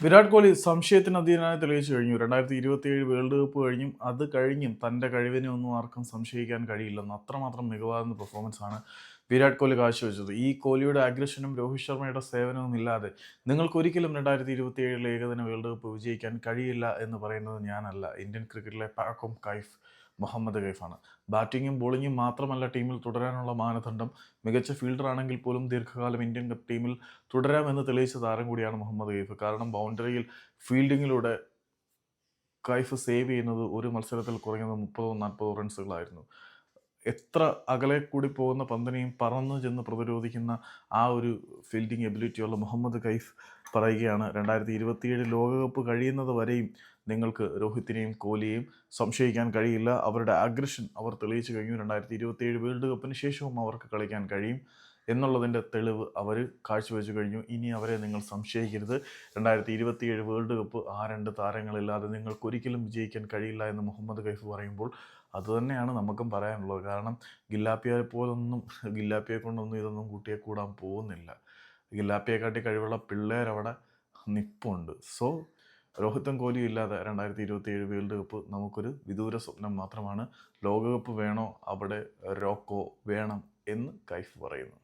വിരാട് കോഹ്ലി സംശയത്തിന് അധീനമായി തെളിയിച്ചു കഴിഞ്ഞു. രണ്ടായിരത്തി ഇരുപത്തിയേഴ് വേൾഡ് കപ്പ് കഴിഞ്ഞും അത് കഴിഞ്ഞും തന്റെ കഴിവിനെ ഒന്നും ആർക്കും സംശയിക്കാൻ കഴിയില്ലെന്ന് അത്രമാത്രം മികവാർന്ന പെർഫോമൻസ് ആണ് വിരാട് കോഹ്ലി കാഴ്ചവെച്ചത്. ഈ കോഹ്ലിയുടെ അഗ്രഷനും രോഹിത് ശർമ്മയുടെ സേവനവും ഇല്ലാതെ നിങ്ങൾക്ക് ഒരിക്കലും രണ്ടായിരത്തി ഇരുപത്തി ഏഴിലെ ഏകദിന വേൾഡ് കപ്പ് വിജയിക്കാൻ കഴിയില്ല എന്ന് പറയുന്നത് ഞാനല്ല. ഇന്ത്യൻ ക്രിക്കറ്റിലെ പാക്കും കൈഫ് മുഹമ്മദ് കൈഫാണ്. ബാറ്റിങ്ങും ബോളിങ്ങും മാത്രമല്ല ടീമിൽ തുടരാനുള്ള മാനദണ്ഡം. മികച്ച ഫീൽഡർ ആണെങ്കിൽ പോലും ദീർഘകാലം ഇന്ത്യൻ ടീമിൽ തുടരാമെന്ന് തെളിയിച്ച താരം കൂടിയാണ് മുഹമ്മദ് കൈഫ്. കാരണം ബൗണ്ടറിയിൽ ഫീൽഡിങ്ങിലൂടെ കൈഫ് സേവ് ചെയ്യുന്നത് ഒരു മത്സരത്തിൽ കുറഞ്ഞത് മുപ്പതോ നാൽപ്പതോ റൺസുകളായിരുന്നു എത്ര അകലെ കൂടി പോകുന്ന പന്തിനെയും പറന്ന് ചെന്ന് പ്രതിരോധിക്കുന്ന ആ ഒരു ഫീൽഡിംഗ് എബിലിറ്റിയുള്ള മുഹമ്മദ് കൈഫ് പറയുകയാണ്. രണ്ടായിരത്തി ഇരുപത്തിയേഴ് ലോകകപ്പ് കഴിയുന്നത് വരെയും നിങ്ങൾക്ക് രോഹിത്തിനെയും കോഹ്ലിയെയും സംശയിക്കാൻ കഴിയില്ല. അവരുടെ അഗ്രഷൻ അവർ തെളിയിച്ചു കഴിഞ്ഞു. രണ്ടായിരത്തി ഇരുപത്തിയേഴ് വേൾഡ് കപ്പിന് ശേഷവും അവർക്ക് കളിക്കാൻ കഴിയും. എന്നുള്ളതിന്റെ തെളിവ് അവർ കാഴ്ചവെച്ചു കഴിഞ്ഞു. ഇനി അവരെ നിങ്ങൾ സംശയിക്കരുത്. രണ്ടായിരത്തി ഇരുപത്തിയേഴ് വേൾഡ് കപ്പ് ആ രണ്ട് താരങ്ങളില്ലാതെ നിങ്ങൾക്ക് ഒരിക്കലും വിജയിക്കാൻ കഴിയില്ല എന്ന് മുഹമ്മദ് കൈഫ് പറയുമ്പോൾ അതുതന്നെയാണ് നമുക്കും പറയാനുള്ളത്. കാരണം ഗില്ലാപ്പിയെ പോലൊന്നും ഗില്ലാപ്പിയെ കൊണ്ടൊന്നും ഇതൊന്നും കൂട്ടിയെ കൂടാൻ പോകുന്നില്ല. ഗില്ലാപ്പിയെക്കാട്ടി കഴിവുള്ള പിള്ളേരവിടെ നിപ്പുണ്ട്. സോ രോഹിത്തും കോഹ്ലിയും ഇല്ലാതെ രണ്ടായിരത്തി ഇരുപത്തി ഏഴ് വേൾഡ് കപ്പ് നമുക്കൊരു വിദൂര സ്വപ്നം മാത്രമാണ്. ലോകകപ്പ് വേണോ അവിടെ റോക്കോ വേണം എന്ന് കൈഫ് പറയുന്നു.